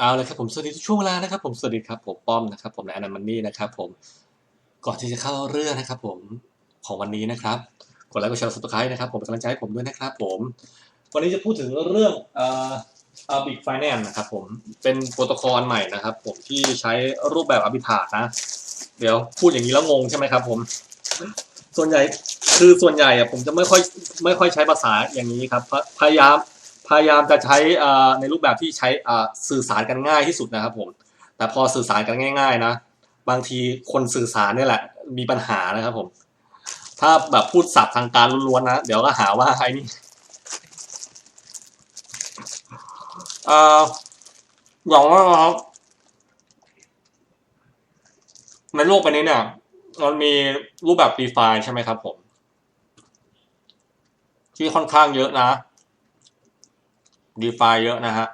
เอาเลยครับผมสวัสดีทุกช่วงเวลานะครับผมสวัสดีครับผมป้อมนะครับ ผมในอนันมันนี่นะครับ ผมก่อนที่จะเข้าเรื่องนะครับ ผมของวันนี้นะครับกดไลค์กดแชร์สับสไครต์นะครับผมเป็นกำลังใจให้ผมด้วยนะครับ ผมวันนี้จะพูดถึงเรื่องเอ่อ Arbic Finance นะครับ ผมเป็นโปรโตคอลใหม่นะครับ ผมที่ใช้รูปแบบ Arbitrat นะ เดี๋ยวพูดอย่างนี้แล้วงงใช่ไหมครับ ผม ส่วนใหญ่คือส่วนใหญ่อะผมจะไม่ค่อยไม่ค่อยใช้ภาษาอย่างนี้ครับพยายาม พยายามจะใช้ในรูปแบบที่ใช้สื่อสารกันง่ายที่สุดนะครับผมแต่พอสื่อสารกันง่าย ๆ นะ บางทีคนสื่อสารนี่แหละ มีปัญหานะครับผม ถ้าแบบพูดศัพท์ทางการล้วนๆนะเดี๋ยวก็หาว่าไอ้นี่อย่างว่าครับในโลกใบนี้เนี่ยมันมีรูปแบบ DeFi ใช่ไหมครับผม ที่ค่อนข้างเยอะนะ DeFi เยอะนะฮะ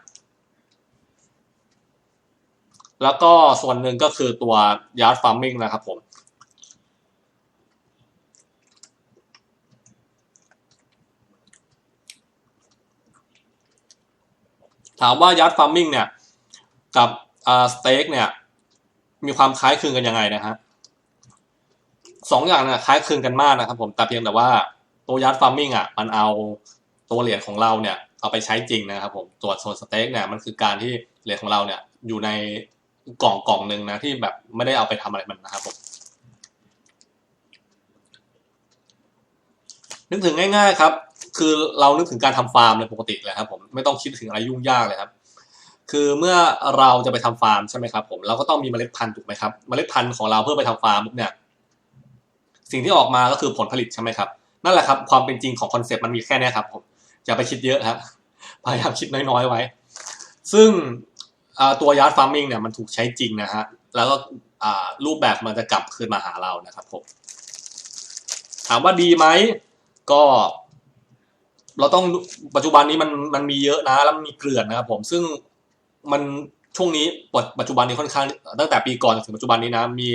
แล้วก็ส่วนหนึ่งก็คือตัว Yard Farming นะครับผม ถามว่า Yard Farming เนี่ย กับอ่า Stake เนี่ย มีความคล้ายคลึงกันยังไงนะฮะสองอย่างเนี่ยคล้ายคลึงกันมากนะครับผมแต่เพียงแต่ว่าตัวยัดฟาร์มิงอะมันเอาตัวเหรียญของเราเนี่ย เอาไปใช้จริงนะครับผมตัวจโซนสเต็กเนี่ยมันคือการที่เหรียญของเราเนี่ยอยู่ในกล่องกล่องหนึ่งนะที่แบบไม่ได้เอาไปทำอะไรมันนะครับผมนึกถึงง่าย ๆ ครับ คือเรานึกถึงการทำฟาร์มเลยปกติเลยครับผมไม่ต้องคิดถึงอะไรยุ่งยากเลยครับ คือเมื่อเราจะไปทำฟาร์มใช่ไหมครับ ผมเราก็ต้องมีเมล็ดพันธุ์ถูกไหมครับเมล็ดพันธุ์ของเราเพื่อไปทำฟาร์มเนี่ย สิ่งที่ออกมาก็คือผลผลิตใช่ไหมครับนั่นแหละครับ ความเป็นจริงของคอนเซปต์มันมีแค่นี้ครับผม อย่าไปคิดเยอะครับพยายามคิดน้อยๆไว้ ซึ่งตัวยาร์ดฟาร์มิงเนี่ยมันถูกใช้จริงนะฮะแล้วก็รูปแบบมันจะกลับคืนมาหาเรานะครับผมถามว่าดีไหมก็ เราต้องปัจจุบันนี้มันมันมีเยอะนะ แล้วมีเกลื่อนนะครับผมซึ่งมันช่วงนี้ปัจจุบันนี้ค่อนข้างตั้งแต่ปีก่อนถึงปัจจุบันนี้นะ มี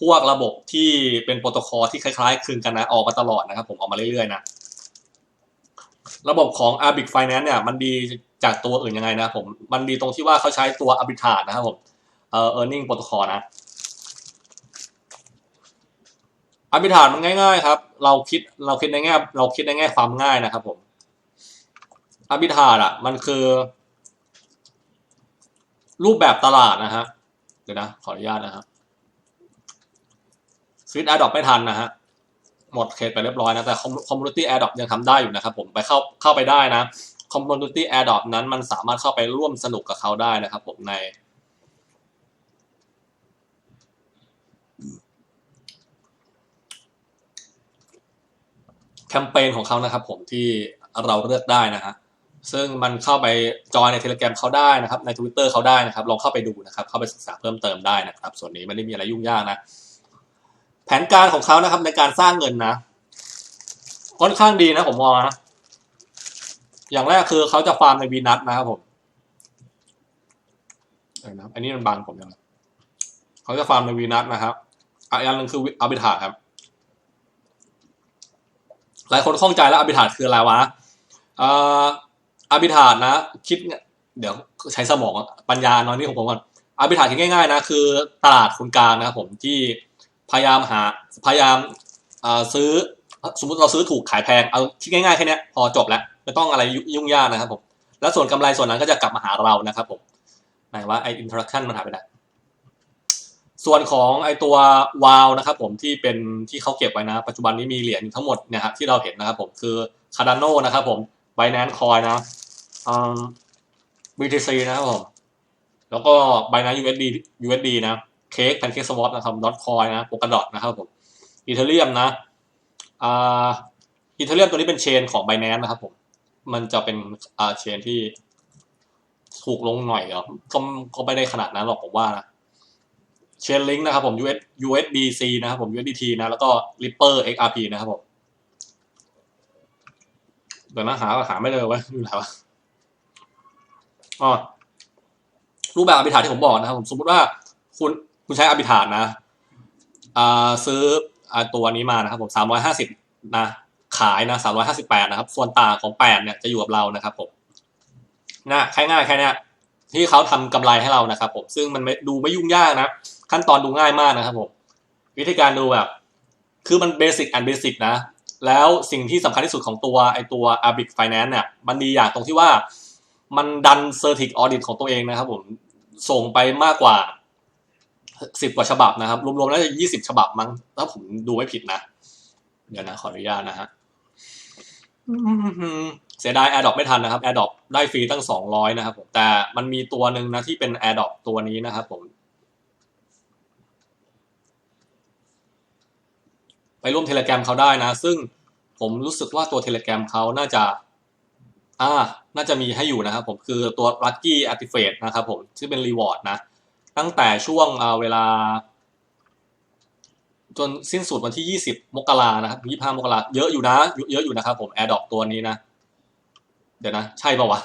พวกระบบที่เป็นโปรโตคอลที่คล้ายๆคลึงกันนะออกมาตลอดนะครับ ผมออกมาเรื่อยๆนะ ระบบของ Arbic Finance เนี่ยมันดีจากตัวอื่นยังไงนะผมมันดีตรงที่ว่าเขาใช้ตัว Arbitrage นะครับผมเอ่อ earning protocol นะ Arbitrage มันง่ายๆครับ เราคิดเราคิดในแง่เราคิดในแง่ความง่ายนะครับผม Arbitrage อะมันคือ รูปแบบตลาดนะฮะเดี๋ยวนะ ขออนุญาตนะครับสวิตแอร์ดอปไม่ทันนะฮะ หมดเขตไปเรียบร้อยนะแต่คอมมูนิตี้แอร์ดอปยังทำได้อยู่นะครับผมไปเข้าเข้าไปได้นะคอมมูนิตี้แอร์ดอปนั้นมันสามารถเข้าไปร่วมสนุกกับเขาได้นะครับผมในแคมเปญของเขานะครับผมที่เราเลือกได้นะฮะซึ่งมันเข้าไปจอยในเทเล gram เขาได้นะครับ ใน Twitter เขาได้นะครับ ลองเข้าไปดูนะครับ เข้าไปศึกษาเพิ่มเติมได้นะครับ ส่วนนี้ไม่ได้มีอะไรยุ่งยากนะ แผนการของเขานะครับในการสร้างเงินนะค่อนข้างดีนะผมมองนะอย่างแรกคือเขาจะฟาร์มในวีนัทนะครับผมนะอันนี้มันบังผมยังไงเขาจะฟาร์มในวีนัทนะครับอีกอันหนึ่งคืออาบิทาครับ หลายคนข้องใจแล้วอาบิทาคืออะไรวะอาบิทานะ คิดเดี๋ยวใช้สมองปัญญาน้อยนี่ของผมก่อนอาบิทาคิดง่ายๆนะคือตลาดคนกลางนะครับผมที่ พยายามหาพยายามซื้อสมมติเราซื้อถูกขายแพงเอาคิดง่ายๆแค่นี้พอจบแล้วไม่ต้องอะไรยุ่งยากนะครับผมแล้วส่วนกำไรส่วนนั้นก็จะกลับมาหาเรานะครับผมไหนว่าไออินเทอร์แอคชั่นมันหายไปไหนส่วนของไอตัววาวนะครับผมที่เป็นที่เขาเก็บไว้นะ ปัจจุบันนี้มีเหรียญทั้งหมดเนี่ยครับที่เราเห็นนะครับผมคือคาร์ดานโนนะครับผม Binance Coin นะอืม BTC นะครับผมแล้วก็ Binance USD USD นะ เค้กแพนเค้กสวอปนะครับดอทคอยนะโปกระดอทนะครับผมอีเทเรียมนะอ่าอีเทเรียมตัวนี้เป็นเชนของ Binance นะครับผมมันจะเป็นอ่าเชนที่ถูกลงหน่อยเหรอก็ก็ไม่ได้ขนาดนั้นหรอกผมว่านะเชนลิงก์นะครับผม US USDC นะครับผม USDT นะแล้วก็ Ripper XRP นะครับผมเดี๋ยวนะหาหาไม่เลยว่าอยู่ไหนวะอ๋อรูปแบบอภิธาที่ผมบอกนะครับผมสมมติว่าคุณ คุณใช้อภิธานนะอ่าซื้ออ่าตัวนี้มานะครับผมสามร้อยห้าสิบนะขายนะสามร้อยห้าสิบแปดนะครับ ส่วนต่างของแปดเนี่ยจะอยู่กับเรานะครับผมนะแค่ง่ายแค่นี้ที่เขาทำกำไรให้เรานะครับ ผมซึ่งมันดูไม่ยุ่งยากนะขั้นตอนดูง่ายมากนะครับผมวิธีการดูแบบ คือมันเบสิกอันเบสิกนะ แล้วสิ่งที่สำคัญที่สุดของตัวไอตัว a r b i c Finance เนี่ยมันดีอย่างตรงที่ว่ามันดันเซอร์ติกออดิตของตัวเองนะครับผมส่งไปมากกว่า สิบกว่าฉบับนะครับ รวมๆแล้วจะยี่สิบฉบับมั้งถ้าผมดูไม่ผิดนะ เดี๋ยวนะขออนุญาตนะฮะเสียดาย AirDrop ไม่ทันนะครับ AirDrop ได้ฟรีตั้งสองร้อยนะครับผมแต่มันมีตัวหนึ่งนะที่เป็น AirDrop ตัวนี้นะครับผม ไปร่วมเทเล gram เขาได้นะ ซึ่งผมรู้สึกว่าตัวเทเล gram เขาน่าจะ อ่า น่าจะมีให้อยู่นะครับผมคือตัว Lucky Activate นะครับผมที่เป็น Reward นะ ตั้งแต่ช่วงเวลา จนสิ้นสุดวันที่ 20 มกรานะครับ25มกราเยอะอยู่นะ เยอะอยู่นะครับผม AirDrop ตัวนี้นะ เดี๋ยวนะ ใช่ป่าวะ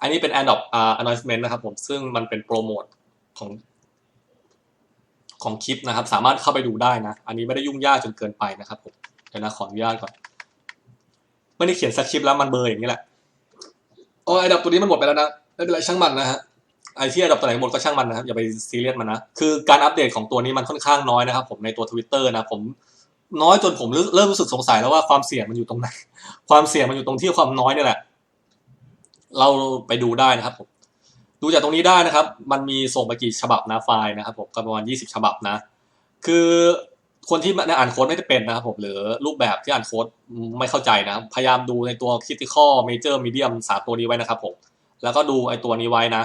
อันนี้เป็น AirDrop อ่า announcement นะครับผม ซึ่งมันเป็นโปรโมทของของคลิปนะครับ สามารถเข้าไปดูได้นะ อันนี้ไม่ได้ยุ่งยากจนเกินไปนะครับผม เดี๋ยวนะขออนุญาตก่อนไม่ได้เขียนสคริปต์แล้วมันเบอร์อย่างนี้แหละโอ้ไอดับตัวนี้มันหมดไปแล้วนะไม่เป็นไรช่างมันนะฮะ ไอที่อันดับตัวไหนหมดก็ช่างมันนะครับอย่าไปซีเรียสมันนะ คือการอัปเดตของตัวนี้มันค่อนข้างน้อยนะครับผมในตัว Twitter นะผมน้อยจนผมเริ่มรู้สึกสงสัยแล้วว่าความเสี่ยงมันอยู่ตรงไหน ความเสี่ยงมันอยู่ตรงที่ความน้อยนี่แหละ เราไปดูได้นะครับผมดูจากตรงนี้ได้นะครับ มันมีส่งไปกี่ฉบับนะไฟล์นะครับผมประมาณ20ฉบับนะ คือคนที่อ่านโค้ดไม่ได้เป็นนะครับผมหรือรูปแบบที่อ่านโค้ดไม่เข้าใจนะพยายามดูในตัว critical major medium สามตัวนี้ไว้นะครับผมแล้วก็ดูไอตัวนี้ไว้นะ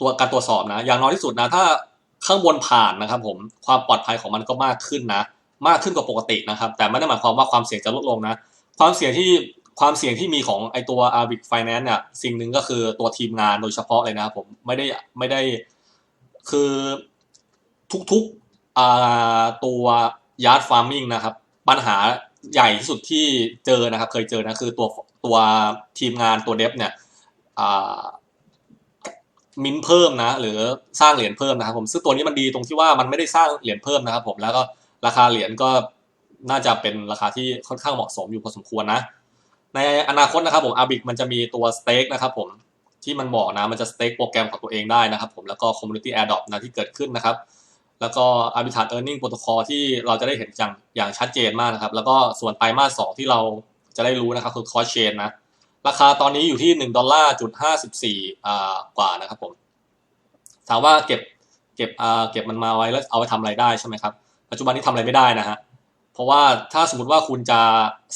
ตัวการตรวจสอบนะ อย่างน้อยที่สุดนะ ถ้าข้างบนผ่านนะครับ ผมความปลอดภัยของมันก็มากขึ้นนะ มากขึ้นกว่าปกตินะครับ แต่ไม่ได้หมายความว่าความเสี่ยงจะลดลงนะ ความเสี่ยงที่ความเสี่ยงที่มีของไอตัว a r b i c Finance เนี่ยสิ่งหนึ่งก็คือตัวทีมงานโดยเฉพาะเลยนะครับผมไม่ได้ไม่ได้คือทุกๆตัวยาร์ดฟาร์มิงนะครับ ปัญหาใหญ่ที่สุดที่เจอนะครับ เคยเจอนะคือตัวตัวทีมงานตัวเดฟเนี่ย มิ้นเพิ่มนะ หรือสร้างเหรียญเพิ่มนะครับผมซึ่งตัวนี้มันดีตรงที่ว่ามันไม่ได้สร้างเหรียญเพิ่มนะครับผมแล้วก็ราคาเหรียญก็น่าจะเป็นราคาที่ค่อนข้างเหมาะสมอยู่พอสมควรนะ ในอนาคตนะครับผมอาบิกมันจะมีตัวสเต็กนะครับผมที่มันบอกนะมันจะสเต็กโปรแกรมของตัวเองได้นะครับผมแล้วก็คอมมูนิตี้แอร์ดอปนะที่เกิดขึ้นนะครับ แล้วก็ Arbitrage Earning Protocol ที่เราจะได้เห็นอย่างอย่างชัดเจนมากนะครับ แล้วก็ส่วนไตรมาสสองที่เราจะได้รู้นะครับคือคอสเชนนะ ราคาตอนนี้อยู่ที่หนึ่งดอลลาร์จุดห้าสิบสี่อ่ากว่านะครับผมถามว่าเก็บเก็บอ่าเก็บมันมาไว้แล้วเอาไปทำอะไรได้ใช่ไหมครับ ปัจจุบันนี้ทำอะไรไม่ได้นะฮะเพราะว่าถ้าสมมติว่าคุณจะ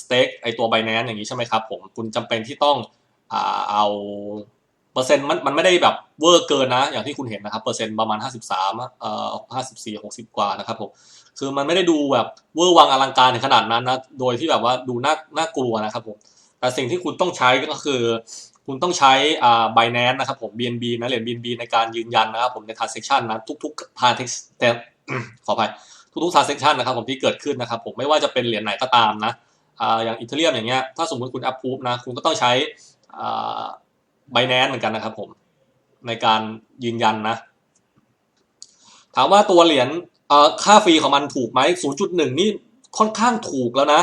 สเต็กไอตัวไบแนนอย่างนี้ใช่ไหมครับผมคุณจำเป็นที่ต้องอ่าเอาเปอร์เซ็นต์มันมันไม่ได้แบบเวอร์เกินนะ อย่างที่คุณเห็นนะครับเปอร์เซ็นต์ประมาณ 53เอ่อ54 60 กว่านะครับผมคือมันไม่ได้ดูแบบเวอร์วังอลังการถึงขนาดนั้นนะโดยที่แบบว่าดูน่าน่ากลัวนะครับผม สิ่งที่คุณต้องใช้ก็คือ คุณต้องใช้อ่า Binance นะครับผม BNB นะเหรียญ BNB ในการยืนยันนะครับผมใน transaction นะทุกๆ transaction ขออภัยทุกๆ transaction นะครับผมที่เกิดขึ้นนะครับผมไม่ว่าจะเป็นเหรียญไหนก็ตามนะอ่าอย่างอีเทเรียมอย่างเงี้ยถ้าสมมติคุณ approve นะคุณก็ต้องใช้อ่า Binance เหมือนกันนะครับผมในการยืนยันนะ ถามว่าตัวเหรียญค่าฟรีของมันถูกไหม 0.1 นี่ค่อนข้างถูกแล้วนะ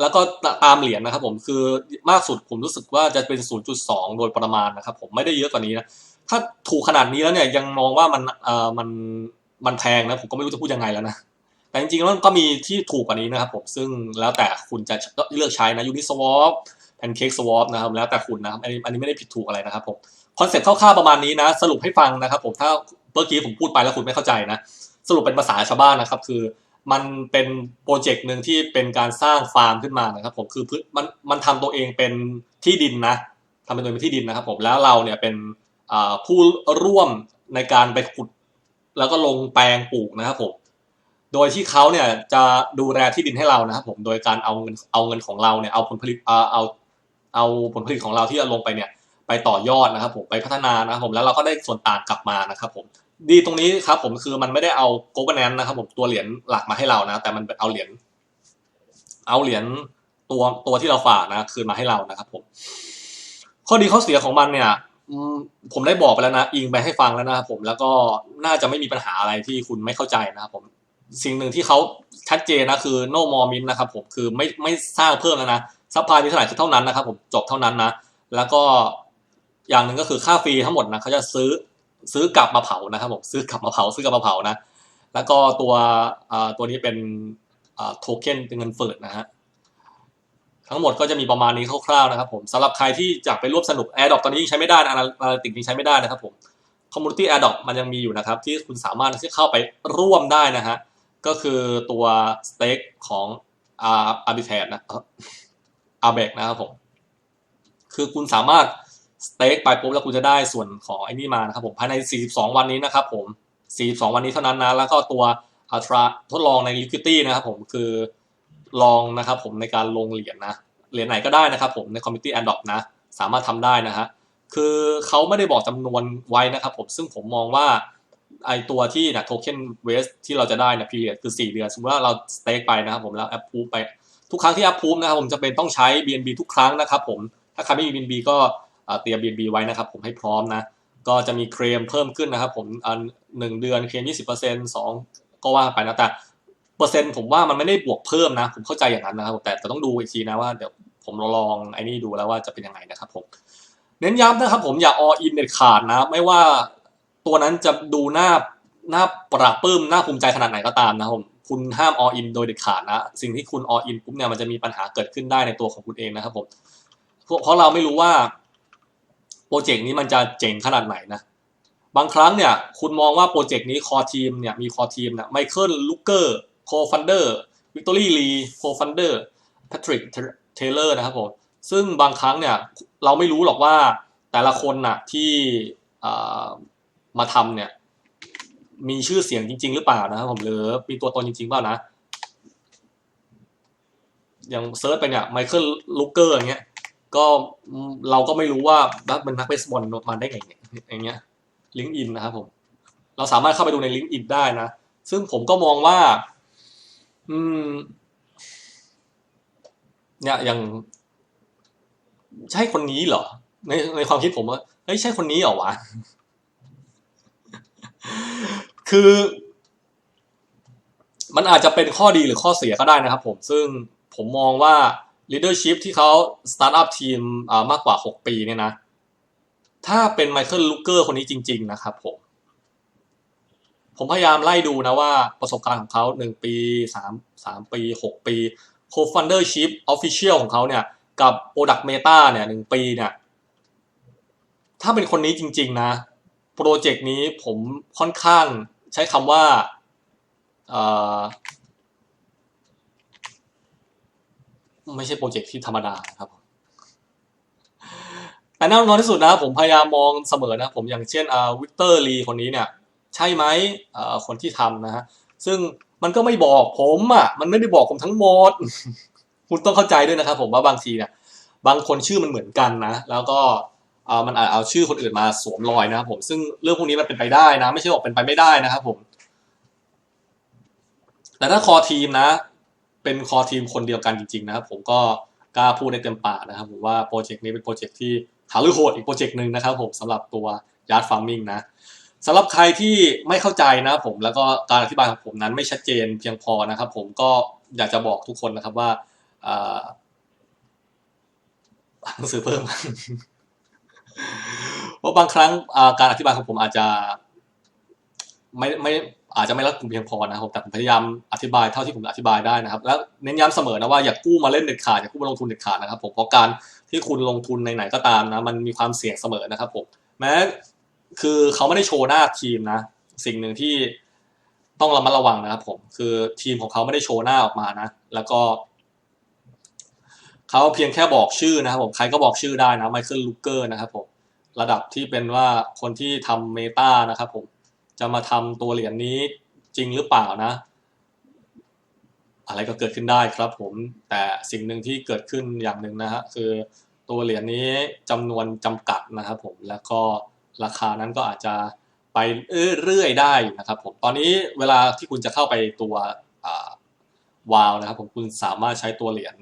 แล้วก็ตามเหรียญนะครับผมคือมากสุดผมรู้สึกว่าจะเป็น 0.2 โดยประมาณนะครับผมไม่ได้เยอะกว่านี้นะถ้าถูกขนาดนี้แล้วเนี่ยยังมองว่ามันเอ่อมันมันแพงนะผมก็ไม่รู้จะพูดยังไงแล้วนะแต่จริงๆแล้วก็มีที่ถูกกว่านี้นะครับผมซึ่งแล้วแต่คุณจะเลือกใช้นะยูนิสวอปแพนเค้กสวอปนะครับแล้วแต่คุณนะครับอันนี้อันนี้ไม่ได้ผิดถูกอะไรนะครับผมคอนเซ็ปต์คร่าวๆประมาณนี้นะสรุปให้ฟังนะครับผมถ้าเมื่อกี้ผมพูดไปแล้วคุณไม่เข้าใจนะสรุปเป็นภาษาชาวบ้านนะครับ คือ มันเป็นโปรเจกต์หนึ่งที่เป็นการสร้างฟาร์มขึ้นมานะครับผมคือมันมันทำตัวเองเป็นที่ดินนะทำเป็นตัวเป็นที่ดินนะครับผมแล้วเราเนี่ยเป็นผู้ร่วมในการไปขุด แล้วก็ลงแปลงปลูกนะครับผมโดยที่เขาเนี่ยจะดูแลที่ดินให้เรานะครับผมโดยการเอาเงินเอาเงินของเราเนี่ยเอาผลผลิตเอาเอาเอาผลผลิตของเราที่จะลงไปเนี่ย ไปต่อยอดนะครับ ผมไปพัฒนานะครับผมแล้วเราก็ได้ส่วนต่างกลับมานะครับผมดีตรงนี้ครับผมคือมันไม่ได้เอาโกลบแนนนะครับผมตัวเหรียญหลักมาให้เรานะ แต่มันเอาเหรียญเอาเหรียญตัวตัวที่เราฝากนะคืนมาให้เรานะครับผมข้อดีข้อเสียของมันเนี่ยผมได้บอกไปแล้วนะอิงไปให้ฟังแล้วนะครับผมแล้วก็น่าจะไม่มีปัญหาอะไรที่คุณไม่เข้าใจนะครับผมสิ่งหนึ่งที่เขาชัดเจนนะคือ no more mint นะครับผมคือไม่ไม่สร้างเพิ่มแล้วนะซัพพลายมีเท่าไหร่คือเท่านั้นนะครับผมจบเท่านั้นนะแล้วก็ อย่างหนึ่งก็คือค่าฟรีทั้งหมดนะเขาจะซื้อซื้อกลับมาเผานะครับผมซื้อกลับมาเผาซื้อกลับมาเผานะ แล้วก็ตัวตัวนี้เป็นโทเค็นเป็นเงินเฟิร์นะฮะทั้งหมดก็จะมีประมาณนี้คร่าวๆนะครับผมสำหรับใครที่อยากไปร่วมสนุก a อ r d r o p ตอนนี้ยังใช้ไม่ได้นะอาราติกยังใช้ไม่ได้นะครับผม Community a อ r d r o p มันยังมีอยู่นะครับ ที่คุณสามารถที่เข้าไปร่วมได้นะฮะก็คือตัวสเต็กของอาร์บิเทตนะอาเบกนะครับผม คือคุณสามารถ สเต็กไปปุ๊บแล้วคุณจะได้ส่วนของไอ้นี่มานะครับผมภายใน 42 วันนี้นะครับผม 42 วันนี้เท่านั้นนะ แล้วก็ตัวอัตราทดลองใน liquidity นะครับผมคือลองนะครับผมในการลงเหรียญนะเหรียญไหนก็ได้นะครับผมใน community a d o p นะ สามารถทำได้นะฮะคือเขาไม่ได้บอกจำนวนไว้นะครับผมซึ่งผมมองว่าไอตัวที่นะโทเค็นเวสที่เราจะได้นะ period คือ 4 เดือน สมมติว่าเราสเต็กไปนะครับผมแล้วแอปพูไปทุกครั้งที่แอปพูนะครับผมจะเป็นต้องใช้ BNB ทุกครั้งนะครับผมถ้าใครไม่มี BNB ก็ เอ่อเตรียม BNB ไว้นะครับผมให้พร้อมนะก็จะมีเคลมเพิ่มขึ้นนะครับผมอันหนึ่งเดือนเคลมยี่สิบเปอร์เซ็นต์สองก็ว่าไปนะแต่เปอร์เซ็นต์ผมว่ามันไม่ได้บวกเพิ่มนะ ผมเข้าใจอย่างนั้นนะครับแต่แต่ต้องดูอีกทีนะว่าเดี๋ยวผมลองไอ้นี่ดูแล้วว่าจะเป็นยังไงนะครับผมเน้นย้ำนะครับผมอย่า all in เด็ดขาดนะ ไม่ว่าตัวนั้นจะดูหน้าหน้าปราบปื้มหน้าภูมิใจขนาดไหนก็ตามนะครับผมคุณห้าม all in โดยเด็ดขาดนะ สิ่งที่คุณ all in ปุ๊บเนี่ยมันจะมีปัญหาเกิดขึ้นได้ในตัวของคุณเองนะครับผมเพราะเราไม่รู้ว่า โปรเจกต์นี้มันจะเจ๋งขนาดไหนนะบางครั้งเนี่ยคุณมองว่าโปรเจกต์นี้คอทีมเนี่ยมีคอทีมนี่ยไมเคิลลูเกอร์โคฟันเดอร์วิกตอรี่ลีโคฟันเดอร์แพทริกเทเลอร์นะครับผมซึ่งบางครั้งเนี่ยเราไม่รู้หรอกว่าแต่ละคนน่ะที่มาทำเนี่ยมีชื่อเสียงจริง ๆ หรือเปล่านะครับผมหรือมีตัวตนจริง ๆ เปล่านะอย่างเซิร์ชไปเนี่ยไมเคิลลูเกอร์อย่างเงี้ย ก็เราก็ไม่รู้ว่ามันนักเบสบอลมาได้ไงเนี่ยอย่างเงี้ยลิงก์อินนะครับผม เราสามารถเข้าไปดูในลิงก์อินได้นะ ซึ่งผมก็มองว่า อืม เนี่ยอย่าง ใช่คนนี้เหรอ ในในความคิดผมว่าเฮ้ยใช่คนนี้เหรอวะ คือ มันอาจจะเป็นข้อดีหรือข้อเสียก็ได้นะครับผม ซึ่งผมมองว่า leadership ที่เขา startup ทีมมากกว่า 6 ปีเนี่ยนะ ถ้าเป็นไมเคิลลูเกอร์คนนี้จริง ๆ นะครับผม ผมพยายามไล่ดูนะว่าประสบการณ์ของเขา 1 ปี 3 3 ปี 6 ปี co-foundership official ของเขาเนี่ย กับ product meta เนี่ยหนึ่งปีเนี่ย ถ้าเป็นคนนี้จริง ๆ นะ โปรเจกต์นี้ผมค่อนข้างใช้คำว่า ไม่ใช่โปรเจกต์ที่ธรรมดาครับแต่แน่นอนที่สุดนะผมพยายามมองเสมอนะผมอย่างเช่นอ่าวิกเตอร์ลีคนนี้เนี่ยใช่ไหมอ่าคนที่ทำนะฮะซึ่งมันก็ไม่บอกผมอะมันไม่ได้บอกผมทั้งหมด คุณต้องเข้าใจด้วยนะครับผมว่าบางทีเนี่ยบางคนชื่อมันเหมือนกันนะ แล้วก็เอามันอาจเอาชื่อคนอื่นมาสวมรอยนะครับผมซึ่งเรื่องพวกนี้มันเป็นไปได้นะ ไม่ใช่บอกเป็นไปไม่ได้นะครับผมแต่ถ้าคอทีมนะ เป็นคอทีมคนเดียวกันจริง ๆ นะครับ ผมก็กล้าพูดในเต็มปากนะครับผมว่าโปรเจกต์นี้เป็นโปรเจกต์ที่หาลือโหดอีกโปรเจกต์หนึ่งนะครับผมสำหรับตัวยาร์ดฟาร์มิงนะสำหรับใครที่ไม่เข้าใจนะผมแล้วก็การอธิบายของผมนั้นไม่ชัดเจนเพียงพอนะครับ ผมก็อยากจะบอกทุกคนนะครับว่าหนังสือเพิ่มเพราะบางครั้งการอธิบายของผมอาจจะ ไม่ไม่อาจจะไม่รัดกุมเพียงพอนะครับแต่ผมพยายามอธิบายเท่าที่ผมอธิบายได้นะครับ แล้วเน้นย้ำเสมอนะว่าอย่ากู้มาเล่นเด็ดขาดอย่ากู้มาลงทุนเด็ดขาดนะครับผมเพราะการที่คุณลงทุนในไหนก็ตามนะมันมีความเสี่ยงเสมอนะครับผมแม้คือเขาไม่ได้โชว์หน้าทีมนะ สิ่งหนึ่งที่ต้องระมัดระวังนะครับ ผมคือทีมของเขาไม่ได้โชว์หน้าออกมานะ แล้วก็เขาเพียงแค่บอกชื่อนะครับผมใครก็บอกชื่อได้นะไมเคิลลูเกอร์นะครับผมระดับที่เป็นว่าคนที่ทำเมตานะครับผม จะมาทำตัวเหรียญนี้จริงหรือเปล่านะ อะไรก็เกิดขึ้นได้ครับผมแต่สิ่งหนึ่งที่เกิดขึ้นอย่างหนึ่งนะฮะคือตัวเหรียญนี้จำนวนจำกัดนะครับผมแล้วก็ราคานั้นก็อาจจะไปเรื่อยๆได้นะครับผมตอนนี้เวลาที่คุณจะเข้าไปตัววาวนะครับผมคุณสามารถใช้ตัวเหรียญ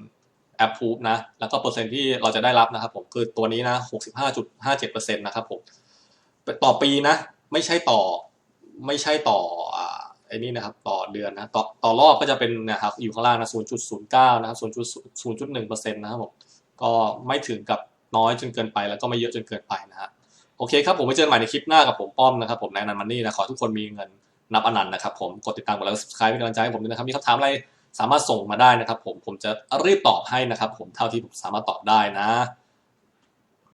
แอปพูฟนะแล้วก็เปอร์เซ็นที่เราจะได้รับนะครับผมคือตัวนี้นะ65.57%นะครับผมต่อปีนะ ไม่ใช่ต่อ ไม่ใช่ต่อไอ้นี่นะครับต่อเดือนนะต่อต่อรอบก็จะเป็นนะครับอยู่ข้างล่างนะ0.09นะครับ0.0.1%นะครับผมก็ไม่ถึงกับน้อยจนเกินไปแล้วก็ไม่เยอะจนเกินไปนะฮะโอเคครับผมไว้เจอกันใหม่ในคลิปหน้ากับผมป้อมนะครับผมในนันมันนี่นะขอทุกคนมีเงินนับอนันต์นะครับผมกดติดตามกดไลค์ subscribe เป็นกำลังใจให้ผมด้วยนะครับมีคำถามอะไรสามารถส่งมาได้นะครับผมผมจะรีบตอบให้นะครับผมเท่าที่ผมสามารถตอบได้นะ